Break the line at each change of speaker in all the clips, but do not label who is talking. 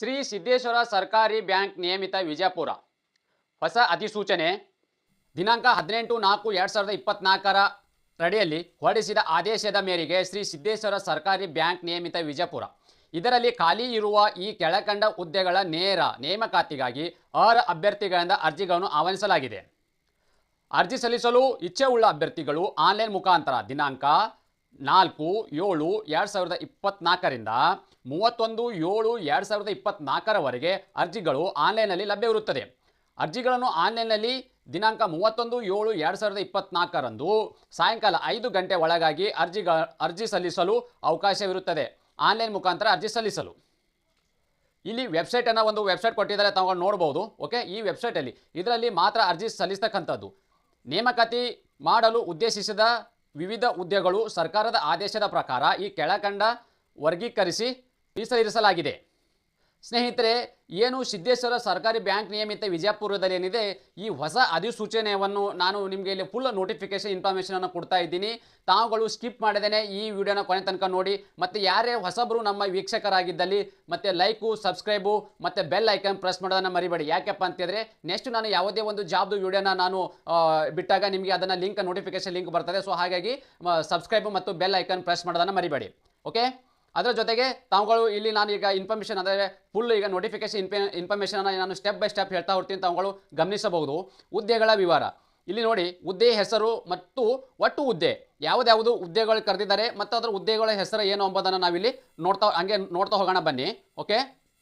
ಶ್ರೀ ಸಿದ್ದೇಶ್ವರ ಸರ್ಕಾರಿ ಬ್ಯಾಂಕ್ ನಿಯಮಿತ ವಿಜಯಪುರ. ಹೊಸ ಅಧಿಸೂಚನೆ. ದಿನಾಂಕ ಹದಿನೆಂಟು ನಾಲ್ಕು ಎರಡು ಸಾವಿರದ ಇಪ್ಪತ್ನಾಲ್ಕರ ಅಡಿಯಲ್ಲಿ ಹೊರಡಿಸಿದ ಆದೇಶದ ಮೇರೆಗೆ ಶ್ರೀ ಸಿದ್ದೇಶ್ವರ ಸರ್ಕಾರಿ ಬ್ಯಾಂಕ್ ನಿಯಮಿತ ವಿಜಯಪುರ. ಇದರಲ್ಲಿ ಖಾಲಿ ಇರುವ ಈ ಕೆಳಕಂಡ ಹುದ್ದೆಗಳ ನೇರ ನೇಮಕಾತಿಗಾಗಿ ಅರ್ಹ ಅಭ್ಯರ್ಥಿಗಳಿಂದ ಅರ್ಜಿಗಳನ್ನು ಆಹ್ವಾನಿಸಲಾಗಿದೆ. ಅರ್ಜಿ ಸಲ್ಲಿಸಲು ಇಚ್ಛೆ ಉಳ್ಳ ಅಭ್ಯರ್ಥಿಗಳು ಆನ್ಲೈನ್ ಮುಖಾಂತರ ದಿನಾಂಕ ನಾಲ್ಕು, ಏಳು, ಎರಡು ಸಾವಿರದ ಇಪ್ಪತ್ನಾಲ್ಕರಿಂದ ಮೂವತ್ತೊಂದು, ಏಳು, ಎರಡು ಸಾವಿರದ ಇಪ್ಪತ್ನಾಲ್ಕರವರೆಗೆ ಅರ್ಜಿಗಳು ಆನ್ಲೈನಲ್ಲಿ ಲಭ್ಯವಿರುತ್ತದೆ. ಅರ್ಜಿಗಳನ್ನು ಆನ್ಲೈನ್ನಲ್ಲಿ ದಿನಾಂಕ ಮೂವತ್ತೊಂದು, ಏಳು, ಎರಡು ಸಾವಿರದ ಇಪ್ಪತ್ನಾಲ್ಕರಂದು ಸಾಯಂಕಾಲ ಐದು ಗಂಟೆ ಒಳಗಾಗಿ ಅರ್ಜಿಗ, ಅರ್ಜಿ ಸಲ್ಲಿಸಲು ಅವಕಾಶವಿರುತ್ತದೆ. ಆನ್ಲೈನ್ ಮುಖಾಂತರ ಅರ್ಜಿ ಸಲ್ಲಿಸಲು. ಇಲ್ಲಿ ವೆಬ್ಸೈಟನ್ನು ಒಂದು ವೆಬ್ಸೈಟ್ ಕೊಟ್ಟಿದ್ದಾರೆ, ತಗೊಂಡು ನೋಡ್ಬೋದು, ಓಕೆ? ಈ ವೆಬ್ಸೈಟಲ್ಲಿ. ಇದರಲ್ಲಿ ಮಾತ್ರ ಅರ್ಜಿ ಸಲ್ಲಿಸ್ತಕ್ಕಂಥದ್ದು. ನೇಮಕಾತಿ ಮಾಡಲು ಉದ್ದೇಶಿಸಿದ ವಿವಿಧ ಹುದ್ದೆಗಳು ಸರ್ಕಾರದ ಆದೇಶದ ಪ್ರಕಾರ ಈ ಕೆಳಕಂಡ ವರ್ಗೀಕರಿಸಿ ಮೀಸಲಿರಿಸಲಾಗಿದೆ. ಸ್ನೇಹಿತರೆ, ಏನು ಸಿದ್ದೇಶ್ವರ ಸರ್ಕಾರಿ ಬ್ಯಾಂಕ್ ನಿಯಮಿತ ವಿಜಯಪುರದಲ್ಲಿ ಏನಿದೆ, ಈ ಹೊಸ ಅಧಿಸೂಚನೆಯನ್ನು ನಾನು ನಿಮಗೆ ಇಲ್ಲಿ ಫುಲ್ ನೋಟಿಫಿಕೇಶನ್ ಇನ್ಫಾರ್ಮೇಷನನ್ನು ಕೊಡ್ತಾ ಇದ್ದೀನಿ. ತಾವುಗಳು ಸ್ಕಿಪ್ ಮಾಡದೇನೆ ಈ ವಿಡಿಯೋನ ಕೊನೆ ತನಕ ನೋಡಿ. ಮತ್ತು ಯಾರೇ ಹೊಸಬರು ನಮ್ಮ ವೀಕ್ಷಕರಾಗಿದ್ದಲ್ಲಿ, ಮತ್ತು ಲೈಕು ಸಬ್ಸ್ಕ್ರೈಬು ಮತ್ತು ಬೆಲ್ ಐಕನ್ ಪ್ರೆಸ್ ಮಾಡೋದನ್ನು ಮರಿಬೇಡಿ. ಯಾಕಪ್ಪ ಅಂತಂದರೆ ನೆಕ್ಸ್ಟ್ ನಾನು ಯಾವುದೇ ಒಂದು ಜಾಬ್ದು ವಿಡಿಯೋನ ನಾನು ಬಿಟ್ಟಾಗ ನಿಮಗೆ ಅದನ್ನು ಲಿಂಕ್ ನೋಟಿಫಿಕೇಶನ್ ಲಿಂಕ್ ಬರ್ತದೆ. ಸೊ ಹಾಗಾಗಿ ಸಬ್ಸ್ಕ್ರೈಬು ಮತ್ತು ಬೆಲ್ ಐಕನ್ ಪ್ರೆಸ್ ಮಾಡೋದನ್ನು ಮರಿಬೇಡಿ. ಓಕೆ ಅದರ ಜೊತೆಗೆ ತಾವುಗಳು ಇಲ್ಲಿ ನಾನು ಈಗ ಇನ್ಫಾರ್ಮೇಷನ್ ಅಂದರೆ ಫುಲ್ ಈಗ ನೋಟಿಫಿಕೇಶನ್ ಇನ್ಫೆ ಇನ್ಫಾರ್ಮೇಷನ್ ನಾನು ಸ್ಟೆಪ್ ಬೈ ಸ್ಟೆಪ್ ಹೇಳ್ತಾ ಹೋಗ್ತೀನಿ ತಾವುಗಳು ಗಮನಿಸಬಹುದು. ಹುದ್ದೆಗಳ ವಿವರ. ಇಲ್ಲಿ ನೋಡಿ, ಹುದ್ದೆ ಹೆಸರು ಮತ್ತು ಒಟ್ಟು ಹುದ್ದೆ. ಯಾವುದ್ಯಾವುದು ಹುದ್ದೆಗಳು ಕರೆದಿದ್ದಾರೆ ಮತ್ತು ಅದರ ಹುದ್ದೆಗಳ ಹೆಸರು ಏನು ಎಂಬುದನ್ನು ನಾವಿಲ್ಲಿ ನೋಡ್ತಾ ಹಂಗೆ ನೋಡ್ತಾ ಹೋಗೋಣ ಬನ್ನಿ ಓಕೆ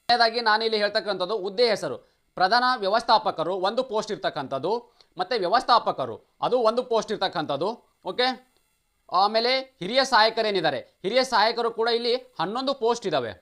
ಕೊನೆಯದಾಗಿ ನಾನು ಇಲ್ಲಿ ಹೇಳ್ತಕ್ಕಂಥದ್ದು ಹುದ್ದೆ ಹೆಸರು. ಪ್ರಧಾನ ವ್ಯವಸ್ಥಾಪಕರು ಒಂದು ಪೋಸ್ಟ್ ಇರ್ತಕ್ಕಂಥದ್ದು, ಮತ್ತು ವ್ಯವಸ್ಥಾಪಕರು, ಅದು ಒಂದು ಪೋಸ್ಟ್ ಇರ್ತಕ್ಕಂಥದ್ದು ಓಕೆ ಆಮೇಲೆ ಹಿರಿಯ ಸಹಾಯಕರೇನಿದ್ದಾರೆ? ಹಿರಿಯ ಸಹಾಯಕರು ಕೂಡ ಇಲ್ಲಿ ಹನ್ನೊಂದು ಪೋಸ್ಟ್ ಇದ್ದಾವೆ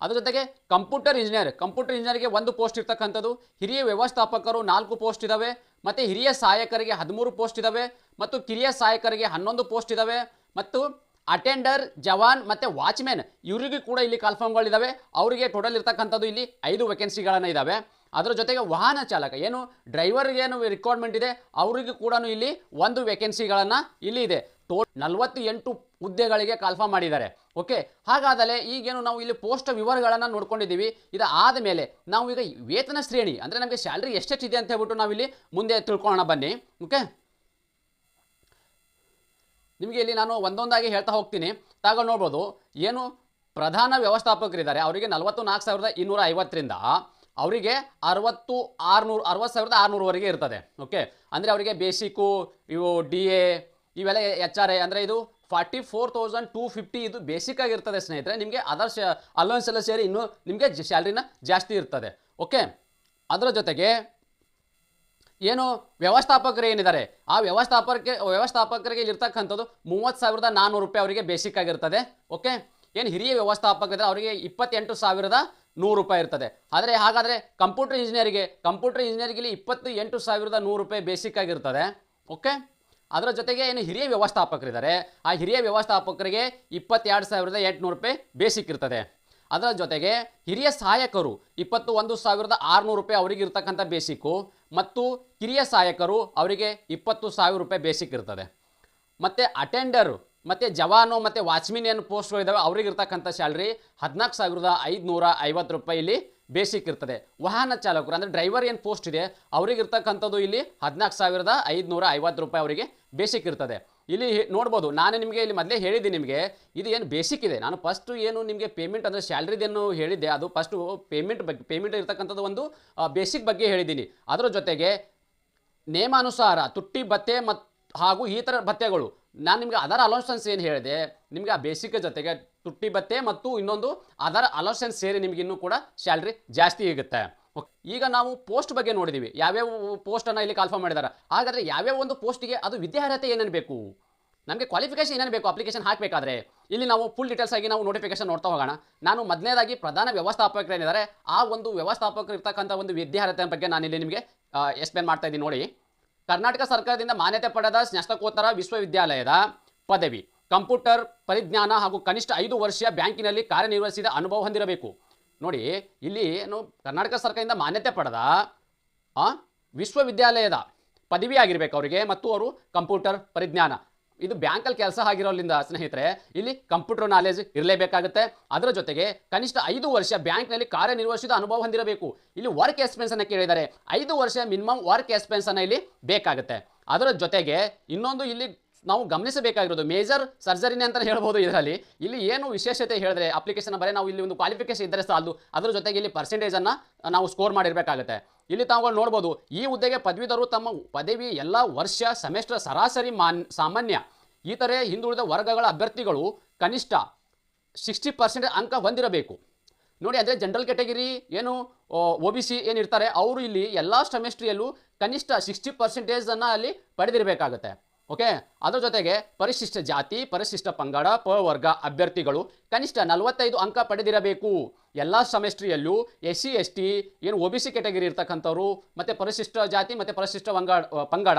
ಅದ್ರ ಜೊತೆಗೆ ಕಂಪ್ಯೂಟರ್ ಇಂಜಿನಿಯರ್ ಕಂಪ್ಯೂಟರ್ ಇಂಜಿನಿಯರ್ಗೆ ಒಂದು ಪೋಸ್ಟ್ ಇರ್ತಕ್ಕಂಥದ್ದು. ಹಿರಿಯ ವ್ಯವಸ್ಥಾಪಕರು ನಾಲ್ಕು ಪೋಸ್ಟ್ ಇದ್ದಾವೆ ಮತ್ತು ಹಿರಿಯ ಸಹಾಯಕರಿಗೆ ಹದಿಮೂರು ಪೋಸ್ಟ್ ಇದ್ದಾವೆ ಮತ್ತು ಕಿರಿಯ ಸಹಾಯಕರಿಗೆ ಹನ್ನೊಂದು ಪೋಸ್ಟ್ ಇದ್ದಾವೆ ಮತ್ತು ಅಟೆಂಡರ್ ಜವಾನ್ ಮತ್ತು ವಾಚ್ಮೆನ್ ಇವರಿಗೂ ಕೂಡ ಇಲ್ಲಿ ಕಾಲ್ಫಾರ್ಮ್ಗಳಿದ್ದಾವೆ ಅವರಿಗೆ ಟೋಟಲ್ ಇರ್ತಕ್ಕಂಥದ್ದು ಇಲ್ಲಿ ಐದು ವೇಕೆನ್ಸಿಗಳನ್ನು ಇದ್ದಾವೆ ಅದರ ಜೊತೆಗೆ ವಾಹನ ಚಾಲಕ, ಏನು ಡ್ರೈವರ್ಗೆ ಏನು ರಿಕ್ವೈರ್ಮೆಂಟ್ ಇದೆ, ಅವರಿಗೂ ಕೂಡ ಇಲ್ಲಿ ಒಂದು ವೇಕೆನ್ಸಿಗಳನ್ನು ಇಲ್ಲಿ ಇದೆ. ಟೋ ನಲವತ್ತು ಎಂಟು ಹುದ್ದೆಗಳಿಗೆ ಕಾಲ್ಫಾ ಮಾಡಿದ್ದಾರೆ. ಓಕೆ ಹಾಗಾದರೆ ಈಗೇನು ನಾವು ಇಲ್ಲಿ ಪೋಸ್ಟ್ ವಿವರಗಳನ್ನು ನೋಡ್ಕೊಂಡಿದ್ದೀವಿ. ಇದು ಆದ ಮೇಲೆ ನಾವು ಈಗ ವೇತನ ಶ್ರೇಣಿ, ಅಂದರೆ ನಮಗೆ ಸ್ಯಾಲ್ರಿ ಎಷ್ಟೆಷ್ಟಿದೆ ಅಂತ ಹೇಳ್ಬಿಟ್ಟು ನಾವಿಲ್ಲಿ ಮುಂದೆ ತಿಳ್ಕೊಳ್ಳೋಣ ಬನ್ನಿ. ಓಕೆ ನಿಮಗೆ ಇಲ್ಲಿ ನಾನು ಒಂದೊಂದಾಗಿ ಹೇಳ್ತಾ ಹೋಗ್ತೀನಿ. ತಾಗ ನೋಡ್ಬೋದು, ಏನು ಪ್ರಧಾನ ವ್ಯವಸ್ಥಾಪಕರಿದ್ದಾರೆ. ಅವರಿಗೆ ನಲವತ್ತು ನಾಲ್ಕು ಸಾವಿರದ ಇನ್ನೂರ ಐವತ್ತರಿಂದ ಅವರಿಗೆ ಅರವತ್ತು ಆರುನೂರು, ಅರವತ್ತು ಸಾವಿರದ ಆರುನೂರವರೆಗೆ ಇರ್ತದೆ. ಓಕೆ ಅಂದರೆ ಅವರಿಗೆ ಬೇಸಿಕ್ಕು ಇವು ಡಿ ಎ ಇವೆಲ್ಲ ಎಚ್ ಆರ್ ಐ ಅಂದರೆ ಇದು forty four thousand two fifty ಇದು ಬೇಸಿಕ್ ಆಗಿರ್ತದೆ ಸ್ನೇಹಿತರೆ. ನಿಮಗೆ ಅದರ್ ಅಲೋನ್ಸ್ ಎಲ್ಲ ಸೇರಿ ಇನ್ನೂ ನಿಮಗೆ ಸ್ಯಾಲ್ರಿನ ಜಾಸ್ತಿ ಇರ್ತದೆ. ಓಕೆ ಅದರ ಜೊತೆಗೆ ಏನು ವ್ಯವಸ್ಥಾಪಕರು ಏನಿದ್ದಾರೆ? ಆ ವ್ಯವಸ್ಥಾಪಕರಿಗೆ ವ್ಯವಸ್ಥಾಪಕರಿಗೆ ಇರ್ತಕ್ಕಂಥದ್ದು ಮೂವತ್ತು ಸಾವಿರದ ನಾನ್ನೂರು ರೂಪಾಯಿ ಅವರಿಗೆ ಬೇಸಿಕ್ ಆಗಿರ್ತದೆ ಓಕೆ ಏನು ಹಿರಿಯ ವ್ಯವಸ್ಥಾಪಕರಿದ್ರೆ ಅವರಿಗೆ ಇಪ್ಪತ್ತೆಂಟು ಸಾವಿರದ ನೂರು ರೂಪಾಯಿ ಇರ್ತದೆ. ಆದರೆ ಹಾಗಾದರೆ ಕಂಪ್ಯೂಟರ್ ಇಂಜಿನಿಯರಿಗೆ ಕಂಪ್ಯೂಟರ್ ಇಂಜಿನಿಯರ್ಗೆ ಇಪ್ಪತ್ತು ಎಂಟು ಸಾವಿರದ ನೂರು ರೂಪಾಯಿ ಬೇಸಿಕ್ ಆಗಿರ್ತದೆ ಓಕೆ ಅದರ ಜೊತೆಗೆ ಏನು ಹಿರಿಯ ವ್ಯವಸ್ಥಾಪಕರಿದ್ದಾರೆ. ಆ ಹಿರಿಯ ವ್ಯವಸ್ಥಾಪಕರಿಗೆ ಇಪ್ಪತ್ತೆರಡು ಸಾವಿರದ ಎಂಟುನೂರು ರೂಪಾಯಿ ಬೇಸಿಕ್ ಇರ್ತದೆ. ಅದರ ಜೊತೆಗೆ ಹಿರಿಯ ಸಹಾಯಕರು ಇಪ್ಪತ್ತು ಒಂದು ಸಾವಿರದ ಆರುನೂರು ರೂಪಾಯಿ ಅವರಿಗೆ ಇರ್ತಕ್ಕಂಥ ಬೇಸಿಕ್ಕು ಮತ್ತು ಕಿರಿಯ ಸಹಾಯಕರು ಅವರಿಗೆ ಇಪ್ಪತ್ತು ಸಾವಿರ ರೂಪಾಯಿ ಬೇಸಿಕ್ ಇರ್ತದೆ. ಮತ್ತು ಅಟೆಂಡರು, ಮತ್ತು ಜವಾನು, ಮತ್ತು ವಾಚ್ಮಿನ್ ಏನು ಪೋಸ್ಟ್ಗಳಿದ್ದಾವೆ, ಅವ್ರಿಗೆ ಇರ್ತಕ್ಕಂಥ ಸ್ಯಾಲ್ರಿ ಹದಿನಾಲ್ಕು ಸಾವಿರದ ಐದುನೂರ ಐವತ್ತು ರೂಪಾಯಿ ಇಲ್ಲಿ ಬೇಸಿಕ್ ಇರ್ತದೆ. ವಾಹನ ಚಾಲಕರು, ಅಂದರೆ ಡ್ರೈವರ್ ಏನು ಪೋಸ್ಟ್ ಇದೆ, ಅವ್ರಿಗೆ ಇರ್ತಕ್ಕಂಥದ್ದು ಇಲ್ಲಿ ಹದಿನಾಲ್ಕು ಸಾವಿರದ ಐದುನೂರ ಐವತ್ತು ರೂಪಾಯಿ ಅವರಿಗೆ ಬೇಸಿಕ್ ಇರ್ತದೆ. ಇಲ್ಲಿ ನೋಡ್ಬೋದು, ನಾನು ನಿಮಗೆ ಇಲ್ಲಿ ಮೊದಲೇ ಹೇಳಿದ್ದೆ ನಿಮಗೆ, ಇದು ಏನು ಬೇಸಿಕ್ ಇದೆ. ನಾನು ಫಸ್ಟು ಏನು ನಿಮಗೆ ಪೇಮೆಂಟ್ ಅಂದರೆ ಸ್ಯಾಲ್ರಿದೇನು ಹೇಳಿದ್ದೆ, ಅದು ಫಸ್ಟು ಪೇಮೆಂಟ್ ಬಗ್ಗೆ ಪೇಮೆಂಟ್ ಇರ್ತಕ್ಕಂಥದ್ದು ಒಂದು ಬೇಸಿಕ್ ಬಗ್ಗೆ ಹೇಳಿದ್ದೀನಿ. ಅದರ ಜೊತೆಗೆ ನೇಮಾನುಸಾರ ತುಟ್ಟಿ ಭತ್ತೆ ಮತ್ತು ಹಾಗೂ ಈ ಥರ ಭತ್ತೆಗಳು ನಾನು ನಿಮಗೆ ಅದರ ಅಲೌನ್ಸನ್ಸ್ ಏನು ಹೇಳಿದೆ, ನಿಮಗೆ ಆ ಬೇಸಿಕ್ ಜೊತೆಗೆ ತುಟ್ಟಿ ಭತ್ತೆ ಮತ್ತು ಇನ್ನೊಂದು ಅದರ ಅಲೋನ್ಸನ್ಸ್ ಸೇರಿ ನಿಮಗೆ ಇನ್ನೂ ಕೂಡ ಸ್ಯಾಲ್ರಿ ಜಾಸ್ತಿ ಓಕೆ, ಈಗ ನಾವು ಪೋಸ್ಟ್ ಬಗ್ಗೆ ನೋಡಿದ್ದೀವಿ ಯಾವ್ಯಾವ ಪೋಸ್ಟನ್ನು ಇಲ್ಲಿ ಕಾಲ್ಫಾರ್ಮ್ ಮಾಡಿದ್ದಾರೆ ಹಾಗಾದರೆ ಯಾವ್ಯಾವ ಒಂದು ಪೋಸ್ಟಿಗೆ ಅದು ವಿದ್ಯಾರ್ಹತೆ ಏನೇನು ಬೇಕು? ನಮಗೆ ಕ್ವಾಲಿಫಿಕೇಶನ್ ಏನೇನು ಬೇಕು? ಅಪ್ಲಿಕೇಶನ್ ಹಾಕಬೇಕಾದ್ರೆ. ಇಲ್ಲಿ ನಾವು ಫುಲ್ ಡೀಟೇಲ್ಸ್ ಆಗಿ ನಾವು ನೋಟಿಫಿಕೇಶನ್ ನೋಡ್ತಾ ಹೋಗೋಣ. ನಾನು ಮೊದಲನೇದಾಗಿ ಪ್ರಧಾನ ವ್ಯವಸ್ಥಾಪಕರೇನಿದ್ದಾರೆ ಆ ಒಂದು ವ್ಯವಸ್ಥಾಪಕರು ಇರ್ತಕ್ಕಂಥ ಒಂದು ವಿದ್ಯಾರ್ಹತೆ ಬಗ್ಗೆ ನಾನು ಇಲ್ಲಿ ನಿಮಗೆ ಎಕ್ಸ್ಪ್ಲೇನ್ ಮಾಡ್ತಾ ಇದ್ದೀನಿ ನೋಡಿ. ಕರ್ನಾಟಕ ಸರ್ಕಾರದಿಂದ ಮಾನ್ಯತೆ ಪಡೆದ ಸ್ನಾತಕೋತ್ತರ ವಿಶ್ವವಿದ್ಯಾಲಯದ ಪದವಿ. ಕಂಪ್ಯೂಟರ್ ಪರಿಜ್ಞಾನ ಹಾಗೂ ಕನಿಷ್ಠ ಐದು ವರ್ಷ ಬ್ಯಾಂಕಿನಲ್ಲಿ ಕಾರ್ಯನಿರ್ವಹಿಸಿದ ಅನುಭವ ಹೊಂದಿರಬೇಕು. ನೋಡಿ, ಇಲ್ಲಿ ಕರ್ನಾಟಕ ಸರ್ಕಾರದಿಂದ ಮಾನ್ಯತೆ ಪಡೆದ ವಿಶ್ವವಿದ್ಯಾಲಯದ ಪದವಿ ಆಗಿರ್ಬೇಕು ಅವರಿಗೆ ಮತ್ತು ಅವರು ಕಂಪ್ಯೂಟರ್ ಪರಿಜ್ಞಾನ. ಇದು ಬ್ಯಾಂಕಲ್ಲಿ ಕೆಲಸ ಆಗಿರೋದ್ರಿಂದ ಸ್ನೇಹಿತರೆ, ಇಲ್ಲಿ ಕಂಪ್ಯೂಟರ್ ನಾಲೆಜ್ ಇರಲೇಬೇಕಾಗುತ್ತೆ. ಅದರ ಜೊತೆಗೆ ಕನಿಷ್ಠ ಐದು ವರ್ಷ ಬ್ಯಾಂಕ್ನಲ್ಲಿ ಕಾರ್ಯನಿರ್ವಹಿಸಿದ ಅನುಭವ ಹೊಂದಿರಬೇಕು. ಇಲ್ಲಿ ವರ್ಕ್ ಎಕ್ಸ್ಪೆನ್ಸ್ ಅನ್ನು ಕೇಳಿದ್ದಾರೆ. ಐದು ವರ್ಷ ಮಿನಿಮಮ್ ವರ್ಕ್ ಎಕ್ಸ್ಪೆನ್ಸನ್ನು ಇಲ್ಲಿ ಬೇಕಾಗುತ್ತೆ. ಅದರ ಜೊತೆಗೆ ಇನ್ನೊಂದು ಇಲ್ಲಿ ನಾವು ಗಮನಿಸಬೇಕಾಗಿರೋದು ಮೇಜರ್ ಸರ್ಜರಿನೇ ಅಂತ ಹೇಳ್ಬೋದು ಇದರಲ್ಲಿ. ಇಲ್ಲಿ ಏನು ವಿಶೇಷತೆ ಹೇಳಿದ್ರೆ ಅಪ್ಲಿಕೇಶನ್ ಬರೀ ನಾವು ಇಲ್ಲಿ ಒಂದು ಕ್ವಾಲಿಫಿಕೇಶನ್ ಇದ್ದರೆ ಸಾಲದು. ಅದರ ಜೊತೆಗೆ ಇಲ್ಲಿ ಪರ್ಸೆಂಟೇಜನ್ನು ನಾವು ಸ್ಕೋರ್ ಮಾಡಿರಬೇಕಾಗುತ್ತೆ. ಇಲ್ಲಿ ತಾವುಗಳು ನೋಡ್ಬೋದು, ಈ ಹುದ್ದೆಗೆ ಪದವೀಧರು ತಮ್ಮ ಪದವಿ ಎಲ್ಲ ವರ್ಷ ಸೆಮೆಸ್ಟರ್ ಸರಾಸರಿ ಮಾನ್, ಸಾಮಾನ್ಯ. ಇತರೆ ಹಿಂದುಳಿದ ವರ್ಗಗಳ ಅಭ್ಯರ್ಥಿಗಳು ಕನಿಷ್ಠ ಸಿಕ್ಸ್ಟಿ ಪರ್ಸೆಂಟ್ ಅಂಕ ಹೊಂದಿರಬೇಕು. ನೋಡಿ, ಅಂದರೆ ಜನರಲ್ ಕ್ಯಾಟಗರಿ ಏನು ಒ ಬಿ ಸಿ ಏನಿರ್ತಾರೆ, ಅವರು ಇಲ್ಲಿ ಎಲ್ಲ ಸೆಮೆಸ್ಟ್ರಿಯಲ್ಲೂ ಕನಿಷ್ಠ ಸಿಕ್ಸ್ಟಿ ಪರ್ಸೆಂಟೇಜನ್ನು ಅಲ್ಲಿ ಪಡೆದಿರಬೇಕಾಗುತ್ತೆ. ಓಕೆ? ಅದರ ಜೊತೆಗೆ ಪರಿಶಿಷ್ಟ ಜಾತಿ, ಪರಿಶಿಷ್ಟ ಪಂಗಡ ಪ ವರ್ಗ ಅಭ್ಯರ್ಥಿಗಳು ಕನಿಷ್ಠ ನಲವತ್ತೈದು ಅಂಕ ಪಡೆದಿರಬೇಕು. ಎಲ್ಲ ಸೆಮೆಸ್ಟ್ರಿಯಲ್ಲೂ ಎಸ್ ಸಿ ಎಸ್ ಟಿ ಏನು ಒ ಬಿ ಸಿ ಕೆಟಗರಿ ಇರ್ತಕ್ಕಂಥವ್ರು, ಮತ್ತು ಪರಿಶಿಷ್ಟ ಜಾತಿ, ಮತ್ತು ಪರಿಶಿಷ್ಟ ವಂಗ ಪಂಗಡ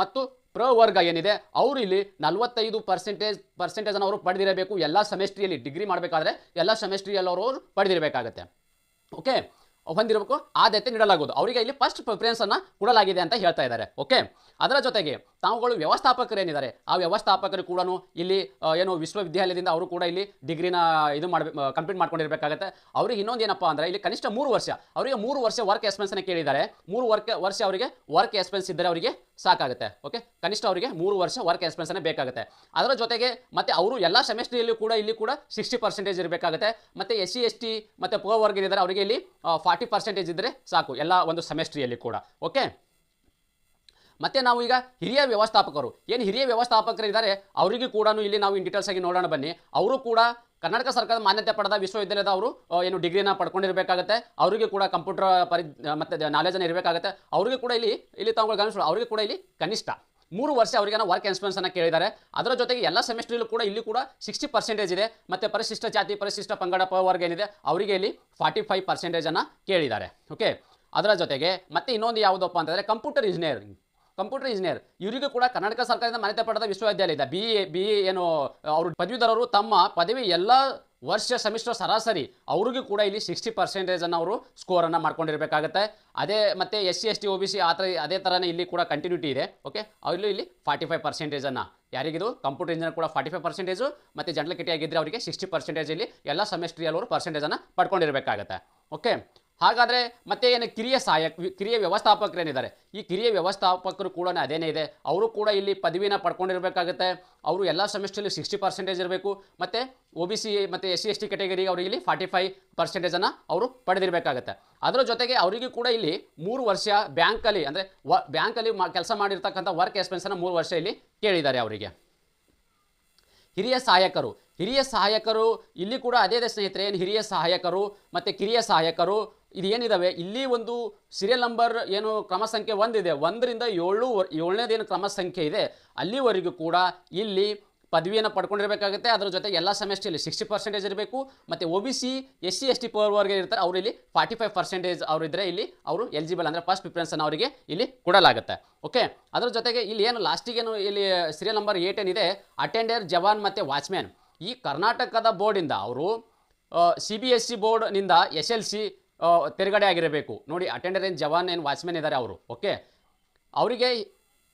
ಮತ್ತು ಪ್ರ ವರ್ಗ ಏನಿದೆ, ಅವರು ಇಲ್ಲಿ ನಲವತ್ತೈದು ಪರ್ಸೆಂಟೇಜ್ ಪರ್ಸೆಂಟೇಜನ್ನು ಅವರು ಪಡೆದಿರಬೇಕು. ಎಲ್ಲ ಸೆಮೆಸ್ಟ್ರಿಯಲ್ಲಿ ಡಿಗ್ರಿ ಮಾಡಬೇಕಾದ್ರೆ ಎಲ್ಲ ಸೆಮೆಸ್ಟ್ರಿಯಲ್ಲಿ ಅವರು ಪಡೆದಿರಬೇಕಾಗತ್ತೆ. ಓಕೆ? ಹೊಂದಿರಬೇಕು. ಆದ್ಯತೆ ನೀಡಲಾಗುವುದು. ಅವರಿಗೆ ಇಲ್ಲಿ ಫಸ್ಟ್ ಪ್ರಿಫರೆನ್ಸನ್ನು ಕೊಡಲಾಗಿದೆ ಅಂತ ಹೇಳ್ತಾ ಇದ್ದಾರೆ. ಓಕೆ? ಅದರ ಜೊತೆಗೆ ತಾವುಗಳು ವ್ಯವಸ್ಥಾಪಕರು ಏನಿದ್ದಾರೆ ಆ ವ್ಯವಸ್ಥಾಪಕರು ಕೂಡ ಇಲ್ಲಿ ಏನು ವಿಶ್ವವಿದ್ಯಾಲಯದಿಂದ ಅವರು ಕೂಡ ಇಲ್ಲಿ ಡಿಗ್ರಿನ ಇದು ಮಾಡಬೇಕು ಕಂಪ್ಲೀಟ್ ಮಾಡ್ಕೊಂಡಿರಬೇಕಾಗತ್ತೆ. ಅವ್ರಿಗೆ ಇನ್ನೊಂದು ಏನಪ್ಪ ಅಂದರೆ ಇಲ್ಲಿ ಕನಿಷ್ಠ ಮೂರು ವರ್ಷ, ಅವರಿಗೆ ಮೂರು ವರ್ಷ ವರ್ಕ್ ಎಕ್ಸ್ಪೆನ್ಸನ್ನು ಕೇಳಿದ್ದಾರೆ. ಮೂರು ವರ್ಕ್ ವರ್ಷ ಅವರಿಗೆ ವರ್ಕ್ ಎಕ್ಸ್ಪೆನ್ಸ್ ಇದ್ದರೆ ಅವರಿಗೆ ಸಾಕಾಗುತ್ತೆ ಓಕೆ ಕನಿಷ್ಠ ಅವರಿಗೆ ಮೂರು ವರ್ಷ ವರ್ಕ್ ಎಕ್ಸ್ಪೆನ್ಸನ್ನೇ ಬೇಕಾಗುತ್ತೆ. ಅದರ ಜೊತೆಗೆ ಮತ್ತೆ ಅವರು ಎಲ್ಲ ಸೆಮೆಸ್ಟ್ರಿಯಲ್ಲೂ ಕೂಡ ಇಲ್ಲಿ ಕೂಡ ಸಿಕ್ಸ್ಟಿ ಪರ್ಸೆಂಟೇಜ್ ಇರಬೇಕಾಗುತ್ತೆ. ಮತ್ತು ಎಸ್ ಸಿ ಎಸ್ ಟಿ ಮತ್ತು ಪೋ ವರ್ಗ ಏನಿದ್ದಾರೆ, ಅವರಿಗೆ ಇಲ್ಲಿ ಫಾರ್ಟಿ ಪರ್ಸೆಂಟೇಜ್ ಇದ್ದರೆ ಸಾಕು, ಎಲ್ಲ ಒಂದು ಸೆಮಿಸ್ಟ್ರಿಯಲ್ಲಿ ಕೂಡ ಓಕೆ ಮತ್ತೆ ನಾವು ಈಗ ಹಿರಿಯ ವ್ಯವಸ್ಥಾಪಕರು. ಏನು ಹಿರಿಯ ವ್ಯವಸ್ಥಾಪಕರು ಇದ್ದಾರೆ ಅವರಿಗೂ ಕೂಡ ಇಲ್ಲಿ ನಾವು ಇನ್ ಡೀಟೇಲ್ಸ್ ಆಗಿ ನೋಡೋಣ ಬನ್ನಿ. ಅವರು ಕೂಡ ಕರ್ನಾಟಕ ಸರ್ಕಾರದ ಮಾನ್ಯತೆ ಪಡೆದ ವಿಶ್ವವಿದ್ಯಾಲಯದ ಅವರು ಏನು ಡಿಗ್ರಿನ ಪಡ್ಕೊಂಡಿರಬೇಕಾಗುತ್ತೆ. ಅವರಿಗೆ ಕೂಡ ಕಂಪ್ಯೂಟರ್ ಪರಿ ಮತ್ತು ನಾಲೆಜನ್ನು ಇರಬೇಕಾಗುತ್ತೆ. ಅವರಿಗೆ ಕೂಡ ಇಲ್ಲಿ ಇಲ್ಲಿ ತಾವುಗಳು ಗಮನಿಸೋಣ ಅವರಿಗೆ ಕೂಡ ಇಲ್ಲಿ ಕನಿಷ್ಠ ಮೂರು ವರ್ಷ ಅವರಿಗೆ ವರ್ಕ್ ಎಕ್ಸ್ಪೀರಿಯನ್ಸ್ ಅನ್ನ ಕೇಳಿದ್ದಾರೆ. ಅದರ ಜೊತೆಗೆ ಎಲ್ಲ ಸೆಮಿಸ್ಟ್ರಿಯಲ್ಲೂ ಕೂಡ ಇಲ್ಲಿ ಕೂಡ ಸಿಕ್ಸ್ಟಿ ಪರ್ಸೆಂಟೇಜ್ ಇದೆ. ಮತ್ತೆ ಪರಿಶಿಷ್ಟ ಜಾತಿ, ಪರಿಶಿಷ್ಟ ಪಂಗಡ ವರ್ಗ ಏನಿದೆ, ಅವರಿಗೆ ಇಲ್ಲಿ ಫಾರ್ಟಿ ಫೈವ್ ಪರ್ಸೆಂಟೇಜನ್ನು ಕೇಳಿದ್ದಾರೆ. ಓಕೆ ಅದರ ಜೊತೆಗೆ ಮತ್ತೆ ಇನ್ನೊಂದು ಯಾವುದಪ್ಪ ಅಂತಂದರೆ ಕಂಪ್ಯೂಟರ್ ಇಂಜಿನಿಯರಿಂಗ್ ಕಂಪ್ಯೂಟರ್ ಇಂಜಿನಿಯರ್. ಇವರಿಗೂ ಕೂಡ ಕರ್ನಾಟಕ ಸರ್ಕಾರದಿಂದ ಮಾನ್ಯತೆ ಪಡೆದ ವಿಶ್ವವಿದ್ಯಾಲಯ ಇದೆ. ಬಿ ಎ ಬಿ ಏನು, ಅವರು ಪದವೀಧರರು ತಮ್ಮ ಪದವಿ ಎಲ್ಲ ವರ್ಷ ಸೆಮಿಸ್ಟರ್ ಸರಾಸರಿ ಅವ್ರಿಗೂ ಕೂಡ ಇಲ್ಲಿ ಸಿಕ್ಸ್ಟಿ ಪರ್ಸೆಂಟೇಜನ್ನು ಅವರು ಸ್ಕೋರನ್ನು ಮಾಡ್ಕೊಂಡಿರಬೇಕಾಗುತ್ತೆ. ಅದೇ ಮತ್ತೆ S C S T O B C ಆ ಥರ ಅದೇ ಥರನೇ ಇಲ್ಲಿ ಕೂಡ ಕಂಟಿನ್ಯೂಟಿ ಇದೆ. ಓಕೆ ಅವರಲ್ಲೂ ಇಲ್ಲಿ ಫಾರ್ಟಿ ಫೈವ್ ಪರ್ಸೆಂಟೇಜನ್ನು ಯಾರಿಗಿದು? ಕಂಪ್ಯೂಟರ್ ಇಂಜಿನಿಯರ್ ಕೂಡ ಫಾರ್ಟಿ ಫೈವ್ ಪರ್ಸೆಂಟೇಜು ಮತ್ತು ಜನರಲ್ ಆಗಿದ್ದರೆ ಅವರಿಗೆ ಸಿಕ್ಸ್ಟಿ ಪರ್ಸೆಂಟೇಜಲ್ಲಿ ಎಲ್ಲ ಸೆಮಿಸ್ಟ್ರಿಯಲ್ಲಿ ಅವರು ಪರ್ಸೆಂಟೇಜನ್ನು ಪಡ್ಕೊಂಡಿರಬೇಕಾಗತ್ತೆ. ಓಕೆ ಹಾಗಾದರೆ ಮತ್ತೆ ಏನು ಕಿರಿಯ ಸಹಾಯಕ ಕಿರಿಯ ವ್ಯವಸ್ಥಾಪಕರೇನಿದ್ದಾರೆ? ಈ ಕಿರಿಯ ವ್ಯವಸ್ಥಾಪಕರು ಕೂಡ ಅದೇನೇ ಇದೆ? ಅವರು ಕೂಡ ಇಲ್ಲಿ ಪದವಿನ ಪಡ್ಕೊಂಡಿರಬೇಕಾಗುತ್ತೆ. ಅವರು ಎಲ್ಲ ಸೆಮಿಸ್ಟ್ರಲ್ಲಿ ಸಿಕ್ಸ್ಟಿ ಪರ್ಸೆಂಟೇಜ್ ಇರಬೇಕು. ಮತ್ತು ಒ ಬಿ ಸಿ, ಮತ್ತು ಎಸ್ ಸಿ, ಎಸ್ ಟಿ ಕೆಟಗರಿಗೆ ಅವರಿಗೆ ಇಲ್ಲಿ ಫಾರ್ಟಿ ಫೈವ್ ಪರ್ಸೆಂಟೇಜನ್ನು ಅವರು ಪಡೆದಿರಬೇಕಾಗುತ್ತೆ. ಅದರ ಜೊತೆಗೆ ಅವರಿಗೂ ಕೂಡ ಇಲ್ಲಿ ಮೂರು ವರ್ಷ ಬ್ಯಾಂಕಲ್ಲಿ, ಅಂದರೆ ವ, ಬ್ಯಾಂಕಲ್ಲಿ ಮಾ, ಕೆಲಸ ಮಾಡಿರ್ತಕ್ಕಂಥ ವರ್ಕ್ ಎಕ್ಸ್ಪೆನ್ಸನ್ನು ಮೂರು ವರ್ಷ ಇಲ್ಲಿ ಕೇಳಿದ್ದಾರೆ ಅವರಿಗೆ. ಹಿರಿಯ ಸಹಾಯಕರು. ಹಿರಿಯ ಸಹಾಯಕರು, ಇಲ್ಲಿ ಕೂಡ ಅದೇ ಸ್ನೇಹಿತರೆ, ಏನು ಹಿರಿಯ ಸಹಾಯಕರು, ಮತ್ತು ಕಿರಿಯ ಸಹಾಯಕರು ಇದು ಏನಿದಾವೆ ಇಲ್ಲಿ ಒಂದು ಸೀರಿಯಲ್ ನಂಬರ್ ಏನು ಕ್ರಮ ಸಂಖ್ಯೆ ಒಂದಿದೆ. ಒಂದರಿಂದ ಏಳು ಏಳನೇದೇನು ಕ್ರಮ ಸಂಖ್ಯೆ ಇದೆ. ಅಲ್ಲಿವರೆಗೂ ಕೂಡ ಇಲ್ಲಿ ಪದವಿಯನ್ನು ಪಡ್ಕೊಂಡಿರಬೇಕಾಗುತ್ತೆ. ಅದರ ಜೊತೆ ಎಲ್ಲ ಸೆಮೆಸ್ಟ್ರಲ್ಲಿ ಸಿಕ್ಸ್ಟಿ ಪರ್ಸೆಂಟೇಜ್ ಇರಬೇಕು. ಮತ್ತು O B C S C S T ಪವರ್ವರ್ಗೆ ಇರ್ತಾರೆ. ಅವರು ಇಲ್ಲಿ ಫಾರ್ಟಿ ಫೈವ್ ಪರ್ಸೆಂಟೇಜ್ ಅವರಿದ್ದರೆ ಇಲ್ಲಿ ಅವರು ಎಲಿಜಿಬಲ್ ಅಂದರೆ ಫಸ್ಟ್ ಪ್ರಿಫರೆನ್ಸನ್ನು ಅವರಿಗೆ ಇಲ್ಲಿ ಕೊಡಲಾಗುತ್ತೆ. ಓಕೆ ಅದರ ಜೊತೆಗೆ ಇಲ್ಲಿ ಏನು ಲಾಸ್ಟಿಗೇನು ಇಲ್ಲಿ ಸೀರಿಯಲ್ ನಂಬರ್ ಏಟ್ ಏನಿದೆ? ಅಟೆಂಡರ್ ಜವಾನ್ ಮತ್ತು ವಾಚ್ಮ್ಯಾನ್ ಈ ಕರ್ನಾಟಕದ ಬೋರ್ಡಿಂದ ಅವರು ಸಿ ಬಿ ಎಸ್ ಸಿ ಬೋರ್ಡ್ನಿಂದ ಎಸ್ ಎಲ್ ಸಿ ತೆರಗಡೆ ಆಗಿರಬೇಕು. ನೋಡಿ ಅಟೆಂಡರ್ ಏನು ಜವಾನ್ ಏನು ವಾಚ್ಮ್ಯಾನ್ ಇದ್ದಾರೆ ಅವರು ಓಕೆ ಅವರಿಗೆ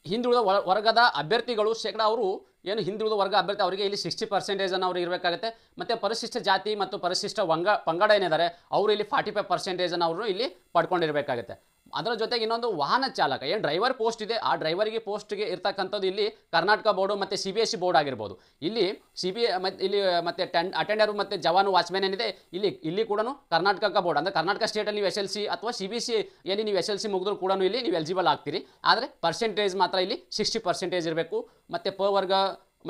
ಹಿಂದುಳಿದ ವರ್- ವರ್ಗದ ಅಭ್ಯರ್ಥಿಗಳು ಶೇಕಡ ಅವರು ಏನು ಹಿಂದುಳಿದ ವರ್ಗ ಅಭ್ಯರ್ಥಿ, ಅವರಿಗೆ ಇಲ್ಲಿ ಸಿಕ್ಸ್ಟಿ ಪರ್ಸೆಂಟೇಜನ್ನು ಅವ್ರಿಗೆ ಇರಬೇಕಾಗುತ್ತೆ. ಮತ್ತು ಪರಿಶಿಷ್ಟ ಜಾತಿ ಮತ್ತು ಪರಿಶಿಷ್ಟ ವಂಗ, ಪಂಗಡ ಏನಿದ್ದಾರೆ ಅವರು ಇಲ್ಲಿ ಫಾರ್ಟಿ ಫೈವ್ ಪರ್ಸೆಂಟೇಜನ್ನು ಅವರು ಇಲ್ಲಿ ಪಡ್ಕೊಂಡಿರಬೇಕಾಗುತ್ತೆ. ಅದರ ಜೊತೆಗೆ ಇನ್ನೊಂದು ವಾಹನ ಚಾಲಕ, ಏನು ಡ್ರೈವರ್ ಪೋಸ್ಟ್ ಇದೆ. ಆ ಡ್ರೈವರ್ಗೆ ಪೋಸ್ಟ್ಗೆ ಇರ್ತಕ್ಕಂಥದ್ದು ಇಲ್ಲಿ ಕರ್ನಾಟಕ ಬೋರ್ಡು ಮತ್ತು C B S C board ಆಗಿರ್ಬೋದು. ಇಲ್ಲಿ ಸಿ ಬಿ ಇಲ್ಲಿ, ಮತ್ತು ಟೆನ್ ಅಟೆಂಡರ್ ಮತ್ತು ಜವಾನು ವಾಚ್ಮ್ಯಾನ್ ಏನಿದೆ, ಇಲ್ಲಿ ಇಲ್ಲಿ ಕೂಡ ಕರ್ನಾಟಕ ಬೋರ್ಡ್ ಅಂದರೆ ಕರ್ನಾಟಕ ಸ್ಟೇಟಲ್ಲಿ ನೀವು ಎಸ್ ಎಲ್ ಸಿ ಅಥವಾ ಸಿ ಬಿ ಸಿ ಎಲ್ಲಿ ನೀವು ಎಸ್ ಎಲ್ ಸಿ ಮುಗಿದ್ರು ಕೂಡ ಇಲ್ಲಿ ನೀವು ಎಲಿಜಿಬಲ್ ಆಗ್ತೀರಿ. ಆದರೆ ಪರ್ಸೆಂಟೇಜ್ ಮಾತ್ರ ಇಲ್ಲಿ ಸಿಕ್ಸ್ಟಿ ಪರ್ಸೆಂಟೇಜ್ ಇರಬೇಕು. ಮತ್ತು ಪ ವರ್ಗ,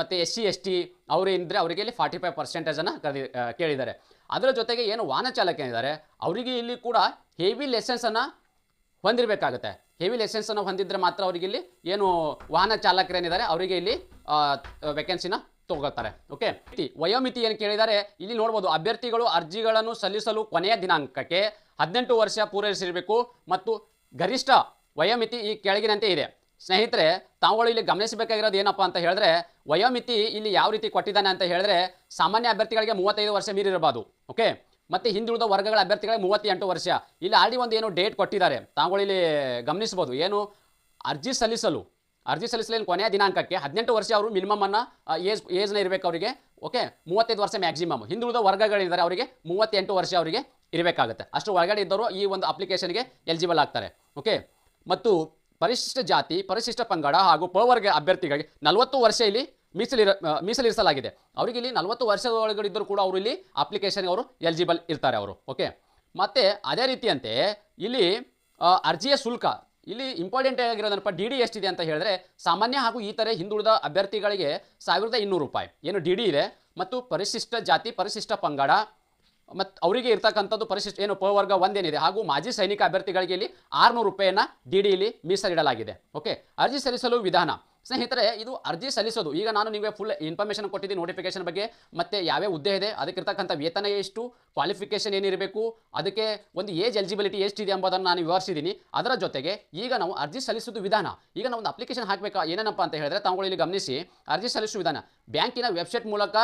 ಮತ್ತು ಎಸ್ ಸಿ ಎಸ್ ಟಿ ಅವರೇ ಇದ್ದರೆ ಅವರಿಗೆ ಇಲ್ಲಿ ಫಾರ್ಟಿ ಫೈವ್ ಪರ್ಸೆಂಟೇಜನ್ನು ಕರೆದಿ ಕೇಳಿದ್ದಾರೆ. ಅದರ ಜೊತೆಗೆ ಏನು ವಾಹನ ಚಾಲಕ ಏನಿದ್ದಾರೆ, ಅವರಿಗೆ ಇಲ್ಲಿ ಕೂಡ ಹೆವಿ ಲೆಸೆನ್ಸನ್ನು ಹೊಂದಿರಬೇಕಾಗುತ್ತೆ. ಹೆವಿ ಲೈಸೆನ್ಸನ್ನು ಹೊಂದಿದ್ರೆ ಮಾತ್ರ ಅವರಿಗೆ ಇಲ್ಲಿ ಏನು ವಾಹನ ಚಾಲಕರೇನಿದ್ದಾರೆ ಅವರಿಗೆ ಇಲ್ಲಿ ವೇಕೆನ್ಸಿನ ತಗೋತಾರೆ ಓಕೆ ಮಿತಿ, ವಯೋಮಿತಿ ಏನು ಕೇಳಿದ್ದಾರೆ, ಇಲ್ಲಿ ನೋಡ್ಬೋದು, ಅಭ್ಯರ್ಥಿಗಳು ಅರ್ಜಿಗಳನ್ನು ಸಲ್ಲಿಸಲು ಕೊನೆಯ ದಿನಾಂಕಕ್ಕೆ ಹದಿನೆಂಟು ವರ್ಷ ಪೂರೈಸಿರಬೇಕು ಮತ್ತು ಗರಿಷ್ಠ ವಯೋಮಿತಿ ಈ ಕೆಳಗಿನಂತೆ ಇದೆ. ಸ್ನೇಹಿತರೆ, ತಾವುಗಳು ಇಲ್ಲಿ ಗಮನಿಸಬೇಕಾಗಿರೋದು ಏನಪ್ಪ ಅಂತ ಹೇಳಿದ್ರೆ, ವಯೋಮಿತಿ ಇಲ್ಲಿ ಯಾವ ರೀತಿ ಕೊಟ್ಟಿದ್ದಾನೆ ಅಂತ ಹೇಳಿದ್ರೆ, ಸಾಮಾನ್ಯ ಅಭ್ಯರ್ಥಿಗಳಿಗೆ ಮೂವತ್ತೈದು ವರ್ಷ ಮೀರಿರಬಾರ್ದು. ಓಕೆ ಮತ್ತೆ ಹಿಂದುಳಿದ ವರ್ಗಗಳ ಅಭ್ಯರ್ಥಿಗಳಿಗೆ ಮೂವತ್ತೆಂಟು ವರ್ಷ. ಇಲ್ಲಿ ಆಲ್ರೆಡಿ ಒಂದು ಏನು ಡೇಟ್ ಕೊಟ್ಟಿದ್ದಾರೆ? ತಾವು ಇಲ್ಲಿ ಗಮನಿಸ್ಬೋದು ಏನು? ಅರ್ಜಿ ಸಲ್ಲಿಸಲು. ಅರ್ಜಿ ಸಲ್ಲಿಸಲಿನ ಕೊನೆಯ ದಿನಾಂಕಕ್ಕೆ? ಹದಿನೆಂಟು ವರ್ಷ ಅವರು ಮಿನಿಮಮ್ ಅನ್ನ ಏಜ್ ಏಜ್ನ ಇರಬೇಕು ಅವರಿಗೆ. ಓಕೆ ಮೂವತ್ತೈದು ವರ್ಷ ಮ್ಯಾಕ್ಸಿಮಮ್ ಹಿಂದುಳಿದ ವರ್ಗಗಳಿದ್ದಾರೆ ಅವರಿಗೆ ಮೂವತ್ತೆಂಟು ವರ್ಷ ಅವರಿಗೆ ಇರಬೇಕಾಗುತ್ತೆ. ಅಷ್ಟು ಒಳಗಡೆ ಇದ್ದವರು ಈ ಒಂದು ಅಪ್ಲಿಕೇಶನ್ಗೆ ಎಲಿಜಿಬಲ್ ಆಗ್ತಾರೆ. ಓಕೆ ಮತ್ತು ಪರಿಶಿಷ್ಟ ಜಾತಿ, ಪರಿಶಿಷ್ಟ ಪಂಗಡ ಹಾಗೂ ಪವರ್ಗ ಅಭ್ಯರ್ಥಿಗಳಿಗೆ ನಲವತ್ತು ವರ್ಷ ಇಲ್ಲಿ ಮೀಸಲಿರ ಮೀಸಲಿರಿಸಲಾಗಿದೆ. ಅವರಿಗೆ ಇಲ್ಲಿ ನಲವತ್ತು ವರ್ಷದ ಒಳಗಡೆ ಕೂಡ ಅವರು ಇಲ್ಲಿ ಅಪ್ಲಿಕೇಶನ್ಗೆ ಅವರು ಎಲಿಜಿಬಲ್ ಇರ್ತಾರೆ ಅವರು ಓಕೆ ಮತ್ತು ಅದೇ ರೀತಿಯಂತೆ ಇಲ್ಲಿ ಅರ್ಜಿಯ ಶುಲ್ಕ, ಇಲ್ಲಿ ಇಂಪಾರ್ಟೆಂಟ್ ಆಗಿರೋದನಪ್ಪ ಡಿ ಡಿ ಎಷ್ಟಿದೆ ಅಂತ ಹೇಳಿದ್ರೆ ಸಾಮಾನ್ಯ ಹಾಗೂ ಈ ಥರ ಹಿಂದುಳಿದ ಅಭ್ಯರ್ಥಿಗಳಿಗೆ ಸಾವಿರದ ಇನ್ನೂರು ರೂಪಾಯಿ. ಏನು ಡಿ ಡಿ ಇದೆ ಮತ್ತು ಪರಿಶಿಷ್ಟ ಜಾತಿ, ಪರಿಶಿಷ್ಟ ಪಂಗಡ ಮತ್ತು ಅವರಿಗೆ ಇರ್ತಕ್ಕಂಥದ್ದು ಪರಿಶಿಷ್ಟ, ಏನು ಪ ವರ್ಗ ಒಂದೇನಿದೆ ಹಾಗೂ ಮಾಜಿ ಸೈನಿಕ ಅಭ್ಯರ್ಥಿಗಳಿಗೆ ಇಲ್ಲಿ ಆರುನೂರು ರೂಪಾಯಿಯನ್ನು ಡಿ ಡಿಯಲ್ಲಿ ಮೀಸಲಿಡಲಾಗಿದೆ ಓಕೆ ಅರ್ಜಿ ಸಲ್ಲಿಸಲು ವಿಧಾನ ಸ್ನೇಹಿತರೆ, ಇದು ಅರ್ಜಿ ಸಲ್ಲಿಸೋದು. ಈಗ ನಾನು ನಿಮಗೆ ಫುಲ್ ಇನ್ಫಾರ್ಮೇಷನ್ ಕೊಟ್ಟಿದ್ದೀನಿ ನೋಟಿಫಿಕೇಶನ್ ಬಗ್ಗೆ. ಮತ್ತೆ ಯಾವ್ಯಾವ ಹುದ್ದೆ ಇದೆ, ಅದಕ್ಕಿರ್ತಕ್ಕಂಥ ವೇತನ ಎಷ್ಟು ಕ್ವಾಲಿಫಿಕೇಷನ್ ಏನಿರಬೇಕು, ಅದಕ್ಕೆ ಒಂದು ಏಜ್ ಎಲಿಜಿಬಿಲಿಟಿ ಎಷ್ಟಿದೆ ಎಂಬುದನ್ನು ನಾನು ವಿವರಿಸಿದ್ದೀನಿ. ಅದರ ಜೊತೆಗೆ ಈಗ ನಾವು ಅರ್ಜಿ ಸಲ್ಲಿಸೋದು ವಿಧಾನ. ಈಗ ನಾವು ಒಂದು ಅಪ್ಲಿಕೇಶನ್ ಹಾಕಬೇಕಾ, ಏನೇನಪ್ಪ ಅಂತ ಹೇಳಿದ್ರೆ ತಾವುಗಳು ಇಲ್ಲಿ ಗಮನಿಸಿ, ಅರ್ಜಿ ಸಲ್ಲಿಸುವ ವಿಧಾನ. ಬ್ಯಾಂಕಿನ ವೆಬ್ಸೈಟ್ ಮೂಲಕ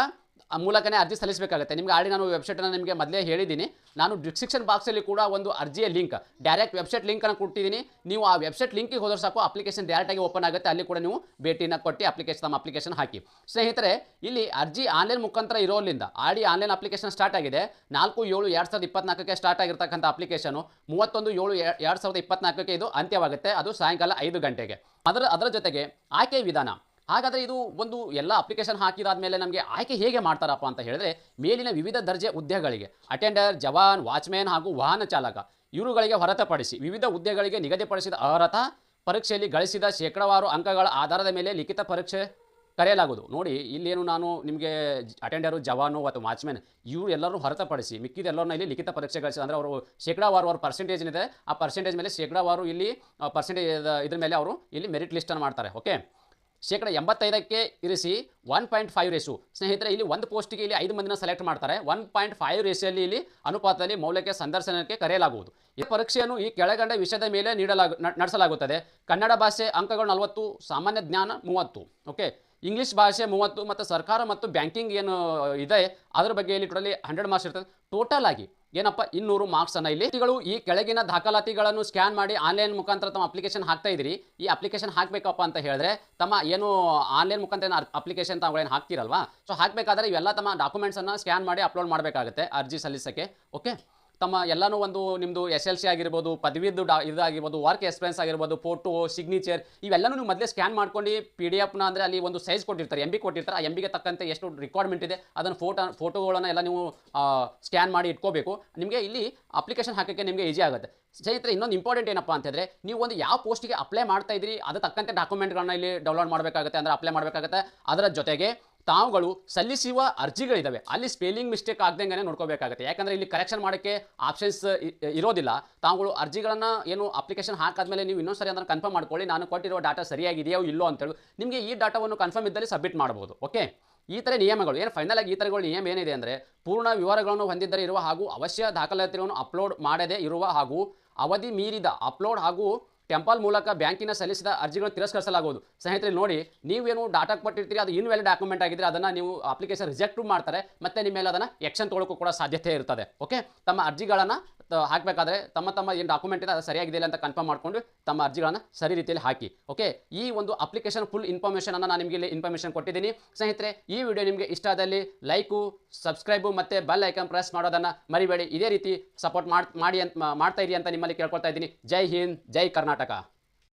ಮೂಲಕನೇ ಅರ್ಜಿ ಸಲ್ಲಿಸಬೇಕಾಗುತ್ತೆ. ನಿಮಗೆ ಆಲ್ರೆಡಿ ನಾನು ವೆಬ್ಸೈಟನ್ನು ನಿಮಗೆ ಮೊದಲೇ ಹೇಳಿದ್ದೀನಿ ನಾನು ಡಿಸ್ಕ್ರಿಪ್ಷನ್ ಬಾಕ್ಸಲ್ಲಿ ಕೂಡ ಒಂದು ಅರ್ಜಿಯ ಲಿಂಕ್ ಡೈರೆಕ್ಟ್ ವೆಬ್ಸೈಟ್ ಲಿಂಕನ್ನು ಕೊಟ್ಟಿದ್ದೀನಿ ನೀವು ಆ ವೆಬ್ಸೈಟ್ ಲಿಂಕಿಗೆ ಹೋದ್ರೆ ಸಾಕು ಅಪ್ಲಿಕೇಶನ್ ಡೈರೆಕ್ಟಾಗಿ ಓಪನ್ ಆಗುತ್ತೆ. ಅಲ್ಲಿ ಕೂಡ ನೀವು ಭೇಟಿನ ಕೊಟ್ಟು ಅಪ್ಲಿಕೇಶನ್ ನಮ್ಮ ಅಪ್ಲಿಕೇಶನ್ ಹಾಕಿ. ಸ್ನೇಹಿತರೆ, ಇಲ್ಲಿ ಅರ್ಜಿ ಆನ್ಲೈನ್ ಮುಖಾಂತರ ಇರೋದ್ರಿಂದ ಆಡಿ ಆನ್ಲೈನ್ ಅಪ್ಲಿಕೇಶನ್ ಸ್ಟಾರ್ಟ್ ಆಗಿದೆ. ನಾಲ್ಕು, ಏಳು, ಎರಡು ಸಾವಿರದ ಇಪ್ಪತ್ನಾಲ್ಕಕ್ಕೆ ಸ್ಟಾರ್ಟ್ ಆಗಿರ್ತಕ್ಕಂಥ ಅಪ್ಲಿಕೇಶನು ಮೂವತ್ತೊಂದು, ಏಳು ಎರಡು ಸಾವಿರದ ಇಪ್ಪತ್ನಾಲ್ಕಕ್ಕೆ ಇದು ಅಂತ್ಯವಾಗುತ್ತೆ. ಅದು ಸಾಯಂಕಾಲ ಐದು ಗಂಟೆಗೆ. ಅದರ ಅದರ ಜೊತೆಗೆ ಆಯ್ಕೆ ವಿಧಾನ. ಹಾಗಾದರೆ ಇದು ಒಂದು ಎಲ್ಲ ಅಪ್ಲಿಕೇಶನ್ ಹಾಕಿದಾದ್ಮೇಲೆ ನಮಗೆ ಆಯ್ಕೆ ಹೇಗೆ ಮಾಡ್ತಾರಪ್ಪ ಅಂತ ಹೇಳಿದ್ರೆ ಮೇಲಿನ ವಿವಿಧ ದರ್ಜೆ ಹುದ್ದೆಗಳಿಗೆ ಅಟೆಂಡರ್ ಜವಾನ್ ವಾಚ್ಮ್ಯಾನ್ ಹಾಗೂ ವಾಹನ ಚಾಲಕ. ಇವರುಗಳಿಗೆ ಹೊರತುಪಡಿಸಿ ವಿವಿಧ ಹುದ್ದೆಗಳಿಗೆ ನಿಗದಿಪಡಿಸಿದ ಅರ್ಹತಾ ಪರೀಕ್ಷೆಯಲ್ಲಿ ಗಳಿಸಿದ ಶೇಕಡಾವಾರು ಅಂಕಗಳ ಆಧಾರದ ಮೇಲೆ ಲಿಖಿತ ಪರೀಕ್ಷೆ ಕರೆಯಲಾಗುವುದು. ನೋಡಿ, ಇಲ್ಲೇನು ನಾನು ನಿಮಗೆ ಅಟೆಂಡರು ಜವಾನು ಅಥವಾ ವಾಚ್ಮ್ಯಾನ್ ಇವರು ಎಲ್ಲರೂ ಹೊರತುಪಡಿಸಿ ಮಿಕ್ಕಿದೆಲ್ಲರನ್ನ ಇಲ್ಲಿ ಲಿಖಿತ ಪರೀಕ್ಷೆ ಗಳಿಸಿದ ಅಂದರೆ ಅವರು ಶೇಕಡಾವಾರು ಅವ್ರ ಪರ್ಸೆಂಟೇಜ್ ಏನಿದೆ, ಆ ಪರ್ಸೆಂಟೇಜ್ ಮೇಲೆ ಶೇಕಡಾವಾರು ಇಲ್ಲಿ ಪರ್ಸೆಂಟೇಜ್ ಇದ್ರ ಮೇಲೆ ಅವರು ಇಲ್ಲಿ ಮೆರಿಟ್ ಲಿಸ್ಟನ್ನು ಮಾಡ್ತಾರೆ. ಓಕೆ ಶೇಕಡ ಎಂಬತ್ತೈದಕ್ಕೆ ಇರಿಸಿ ಒನ್ ಪಾಯಿಂಟ್ ಫೈವ್ ರೇಸು. ಸ್ನೇಹಿತರೆ, ಇಲ್ಲಿ ಒಂದು ಪೋಸ್ಟಿಗೆ ಇಲ್ಲಿ ಐದು ಮಂದಿನ ಸೆಲೆಕ್ಟ್ ಮಾಡ್ತಾರೆ. ಒನ್ ಪಾಯಿಂಟ್ ಫೈವ್ ರೇಸಿಯಲ್ಲಿ ಇಲ್ಲಿ ಅನುಪಾತದಲ್ಲಿ ಮೌಲ್ಯಕ್ಕೆ, ಸಂದರ್ಶನಕ್ಕೆ ಕರೆಯಲಾಗುವುದು. ಈ ಪರೀಕ್ಷೆಯನ್ನು ಈ ಕೆಳಗಂಡ ವಿಷಯದ ಮೇಲೆ ನೀಡಲಾಗ ನಡೆಸಲಾಗುತ್ತದೆ. ಕನ್ನಡ ಭಾಷೆ ಅಂಕಗಳು ನಲವತ್ತು, ಸಾಮಾನ್ಯ ಜ್ಞಾನ ಮೂವತ್ತು, ಓಕೆ? ಇಂಗ್ಲಿಷ್ ಭಾಷೆ ಮೂವತ್ತು, ಮತ್ತು ಸರ್ಕಾರ ಮತ್ತು ಬ್ಯಾಂಕಿಂಗ್ ಏನು, ಇದೆ, ಅದರ ಬಗ್ಗೆ ಇಲ್ಲಿ ಟೋಟಲಿ ಹಂಡ್ರೆಡ್ ಮಾರ್ಕ್ಸ್ ಇರ್ತದೆ. ಟೋಟಲ್ ಆಗಿ ಏನಪ್ಪ, ಇನ್ನೂರು ಮಾರ್ಕ್ಸ್ ಅನ್ನ ಇಲ್ಲಿ. ಈ ಕೆಳಗಿನ ದಾಖಲಾತಿಗಳನ್ನು ಸ್ಕ್ಯಾನ್ ಮಾಡಿ ಆನ್ಲೈನ್ ಮುಖಾಂತರ ತಮ್ಮ ಅಪ್ಲಿಕೇಶನ್ ಹಾಕ್ತಾ ಇದ್ದೀರಿ. ಈ ಅಪ್ಲಿಕೇಶನ್ ಹಾಕಬೇಕಪ್ಪ ಅಂತ ಹೇಳಿದ್ರೆ ತಮ್ಮ ಏನು ಆನ್ಲೈನ್ ಮುಖಾಂತರ ಅಪ್ಲಿಕೇಶನ್ ತಾವುಗಳೇನು ಹಾಕ್ತಿರಲ್ವಾ? ಸೊ ಹಾಕಬೇಕಾದ್ರೆ ಇವೆಲ್ಲ ತಮ್ಮ ಡಾಕ್ಯುಮೆಂಟ್ಸನ್ನು ಸ್ಕ್ಯಾನ್ ಮಾಡಿ ಅಪ್ಲೋಡ್ ಮಾಡಬೇಕಾಗುತ್ತೆ, ಅರ್ಜಿ ಸಲ್ಲಿಸೋಕ್ಕೆ. ಓಕೆ ತಮ್ಮ ಎಲ್ಲನೂ ಒಂದು ನಿಮ್ಮದು ಎಸ್ ಎಲ್ ಸಿ ಆಗಿರ್ಬೋದು ಪದವಿದ್ದು ಡಾ ಇದಾಗಿರ್ಬೋದು ವರ್ಕ್ ಎಕ್ಸ್ಪೀರಿಯನ್ಸ್ ಆಗಿರ್ಬೋದು ಫೋಟೋ ಸಿಗ್ನೇಚರ್ ಇವೆಲ್ಲನೂ ನೀವು ಮೊದಲೇ ಸ್ಕ್ಯಾನ್ ಮಾಡ್ಕೊಂಡು ಪಿ ಡಿ ಎಫ್ನ ಅಂದರೆ ಅಲ್ಲಿ ಒಂದು ಸೈಜ್ ಕೊಟ್ಟಿರ್ತಾರೆ ಎಂ ಬಿ ಕೊಟ್ಟಿರ್ತಾರೆ, ಆ ಎಂ ಬಿಗೆ ತಕ್ಕಂತೆ ಎಷ್ಟು ರಿಕ್ವೈರ್ಮೆಂಟ್ ಇದೆ, ಅದನ್ನು ಫೋಟೋ ಫೋಟೋಗಳನ್ನು ಎಲ್ಲ ನೀವು ಸ್ಕ್ಯಾನ್ ಮಾಡಿ ಇಟ್ಕೋಬೇಕು. ನಿಮಗೆ ಇಲ್ಲಿ ಅಪ್ಲಿಕೇಶನ್ ಹಾಕೋಕ್ಕೆ ನಿಮಗೆ ಈಸಿ ಆಗುತ್ತೆ. ಸ್ನೇಹಿತರೆ, ಇನ್ನೊಂದು ಇಂಪಾರ್ಟೆಂಟ್ ಏನಪ್ಪ ಅಂತಂದರೆ ನೀವು ಒಂದು ಯಾವ ಪೋಸ್ಟಿಗೆ ಅಪ್ಲೈ ಮಾಡ್ತಾ ಇದ್ದೀರಿ ಅದು ತಕ್ಕಂತೆ ಡಾಕ್ಯುಮೆಂಟ್ಗಳನ್ನ ಇಲ್ಲಿ ಡೌನ್ಲೋಡ್ ಮಾಡಬೇಕಾಗುತ್ತೆ, ಅಂದರೆ ಅಪ್ಲೈ ಮಾಡಬೇಕಾಗುತ್ತೆ. ಅದರ ಜೊತೆಗೆ ತಾವುಗಳು ಸಲ್ಲಿಸುವ ಅರ್ಜಿಗಳಿದ್ದಾವೆ ಅಲ್ಲಿ ಸ್ಪೆಲ್ಲಿಂಗ್ ಮಿಸ್ಟೇಕ್ ಆಗ್ದಂಗೆ ನೋಡ್ಕೋಬೇಕಾಗುತ್ತೆ. ಯಾಕಂದರೆ ಇಲ್ಲಿ ಕರೆಕ್ಷನ್ ಮಾಡೋಕ್ಕೆ ಆಪ್ಷನ್ಸ್ ಇರೋದಿಲ್ಲ. ತಾವುಗಳು ಅರ್ಜಿಗಳನ್ನು ಏನು ಅಪ್ಲಿಕೇಶನ್ ಹಾಕಾದ್ಮೇಲೆ ನೀವು ಇನ್ನೊಂದು ಸರಿ ಅದನ್ನು ಕನ್ಫರ್ಮ್ ಮಾಡ್ಕೊಳ್ಳಿ. ನಾನು ಕೊಟ್ಟಿರೋ ಡಾಟಾ ಸರಿಯಾಗಿದೆಯೋ ಇಲ್ಲೋ ಅಂತೇಳಿ ನಿಮಗೆ ಈ ಡಾಟಾವನ್ನು ಕನ್ಫರ್ಮ್ ಇದ್ದಲ್ಲಿ ಸಬ್ಮಿಟ್ ಮಾಡ್ಬೋದು. ಓಕೆ ಈ ಥರ ನಿಯಮಗಳು, ಏನು ಫೈನಲ್ ಆಗಿ ಈ ಥರಗಳು ನಿಯಮ ಏನಿದೆ ಅಂದರೆ ಪೂರ್ಣ ವಿವರಗಳನ್ನು ಹೊಂದಿದ್ದರೆ ಇರುವ ಹಾಗೂ ಅವಶ್ಯ ದಾಖಲಾತಿಗಳನ್ನು ಅಪ್ಲೋಡ್ ಮಾಡದೇ ಇರುವ ಹಾಗೂ ಅವಧಿ ಮೀರಿದ ಅಪ್ಲೋಡ್ ಹಾಗೂ ಟೆಂಪಲ್ ಮೂಲಕ ಬ್ಯಾಂಕಿನ ಸಲ್ಲಿಸಿದ ಅರ್ಜಿಗಳನ್ನು ತಿರಸ್ಕರಿಸಲಾಗುವುದು. ಸ್ನೇಹಿತರೆ, ನೋಡಿ, ನೀವೇನು ಡಾಟಾ ಕೊಟ್ಟಿರ್ತೀರಿ, ಅದು ಇನ್ವ್ಯಾಲಿಡ್ ಡಾಕ್ಯುಮೆಂಟ್ ಆಗಿದ್ರೆ ಅದನ್ನು ನೀವು ಅಪ್ಲಿಕೇಶನ್ ರಿಜೆಕ್ಟ್ ಮಾಡ್ತಾರೆ, ಮತ್ತೆ ನಿಮ್ಮ ಮೇಲೆ ಅದನ್ನು ಎಕ್ಷನ್ ತೊಗೊಳಕ್ಕೂ ಕೂಡ ಸಾಧ್ಯತೆ ಇರ್ತದೆ. ಓಕೆ? ತಮ್ಮ ಅರ್ಜಿಗಳನ್ನು ಹಾಕಬೇಕಾದ್ರೆ ತಮ್ಮ ತಮ್ಮ ಏನು ಡಾಕ್ಯುಮೆಂಟ್ ಇದೆ, ಅದು ಸರಿಯಾಗಿದೆ ಅಂತ ಕನ್ಫರ್ಮ್ ಮಾಡಿಕೊಂಡು ತಮ್ಮ ಅರ್ಜಿಗಳನ್ನು ಸರಿ ರೀತಿಯಲ್ಲಿ ಹಾಕಿ ಓಕೆ ಈ ಒಂದು ಅಪ್ಲಿಕೇಶನ್ ಫುಲ್ ಇನ್ಫಾರ್ಮೇಷನ್ ಅನ್ನು ನಾನು ನಿಮಗೆ ಇಲ್ಲಿ ಇನ್ಫಾರ್ಮೇಷನ್ ಕೊಟ್ಟಿದ್ದೀನಿ. ಸ್ನೇಹಿತರೆ, ಈ ವಿಡಿಯೋ ನಿಮಗೆ ಇಷ್ಟ ಆದಲ್ಲಿ ಲೈಕು ಸಬ್ಸ್ಕ್ರೈಬು ಮತ್ತು ಬೆಲ್ ಐಕನ್ ಪ್ರೆಸ್ ಮಾಡೋದನ್ನು ಮರಿಬೇಡಿ. ಇದೇ ರೀತಿ ಸಪೋರ್ಟ್ ಮಾಡಿ ಅಂತ, ಮಾಡ್ತಾ ಇರಿ ಅಂತ ನಿಮ್ಮಲ್ಲಿ ಕೇಳ್ಕೊಳ್ತಾ ಇದ್ದೀನಿ. ಜೈ ಹಿಂದ್, ಜೈ ಕರ್ನಾಟಕ.